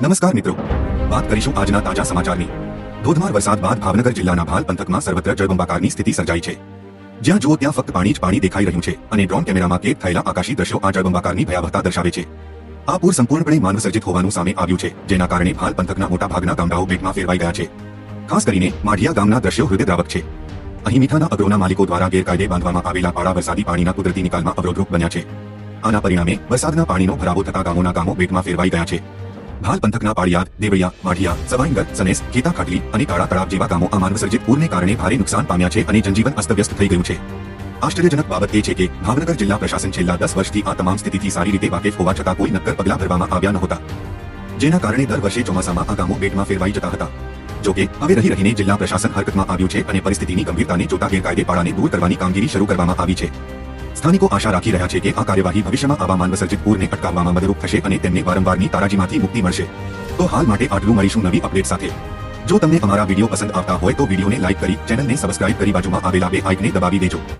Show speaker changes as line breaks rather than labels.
નમસ્કાર મિત્રો. વાત કરીશું આજના તાજા સમાચારની. ધોધમાર વરસાદ બાદ ભાવનગર જિલ્લાના ભાલ પંથકમાં સર્વત્ર જળબંબાકારની સ્થિતિ સર્જાઈ છે. જ્યાં જુઓ ત્યાં ફક્ત પાણી જ પાણી દેખાઈ રહ્યું છે અને ડ્રોન કેમેરામાં કેદ થયેલા આકાશી દ્રશ્યો આ જળબંબાકારની ભયાવહતા દર્શાવે છે. આ પૂર સંપૂર્ણપણે માનવસર્જિત હોવાનું સામે આવ્યું છે, જેના કારણે ભાલ પંથકના મોટા ભાગના ગામડાઓ બેટમાં ફેરવાઈ ગયા છે. ખાસ કરીને માઢિયા ગામના દ્રશ્યો હૃદયદ્રાવક છે. અહીં મીઠાના અગ્રોના માલિકો દ્વારા ગેરકાયદે બાંધવામાં આવેલા પાળા વરસાદી પાણીના કુદરતી નિકાલમાં અવરોધરૂપ બન્યા છે. આના પરિણામે વરસાદના પાણીનો ભરાવો થતા ગામોના ગામો બેટમાં ફેરવાઈ ગયા છે. ભાલ પંથકના પાળિયાદ દેવળિયા માઢિયા સવાઈંગર, સનેસ ખેતા ખાટલી અને કાળા તળાવ જેવા ગામો આ માનવસર્જિત પૂરને કારણે ભારે નુકસાન પામ્યા છે અને જનજીવન અસ્તવ્યસ્ત થઈ ગયું છે. આશ્ચર્યજનક બાબત એ છે કે ભાવનગર જિલ્લા પ્રશાસન છેલ્લા દસ વર્ષથી આ તમામ સ્થિતિથી સારી રીતે વાકેફ હોવા છતાં કોઈ નક્કર પગલાં ભરવામાં આવ્યા નહોતા. જેના કારણે દર વર્ષે ચોમાસામાં આ ગામો બેટમાં ફેરવાઈ જતા હતા. જોકે હવે રહી રહીને જિલ્લા પ્રશાસન હરકતમાં આવ્યું છે અને પરિસ્થિતિની ગંભીરતાને જોતા ગેરકાયદે પાળાને દૂર કરવાની કામગીરી શરૂ કરવામાં આવી છે. સ્થાનિકો આશા રાખી રહ્યા છે કે આ કાર્યવાહી ભવિષ્યમાં આવા માનવસર્જિત પૂરને અટકાવવામાં મદદરૂપ થશે અને તેમને વારંવારની તારાજીમાંથી મુક્તિ મળશે. તો હાલ માટે આટલું મળીશું નવી અપડેટ સાથે. જો તમને અમારા વીડિયો પસંદ આવતા હોય તો વિડીયોને લાઇક કરી, ચેનલને સબસ્ક્રાઇબ કરી બાજુમાં આવેલા બે આઇકને દબાવી દેજો.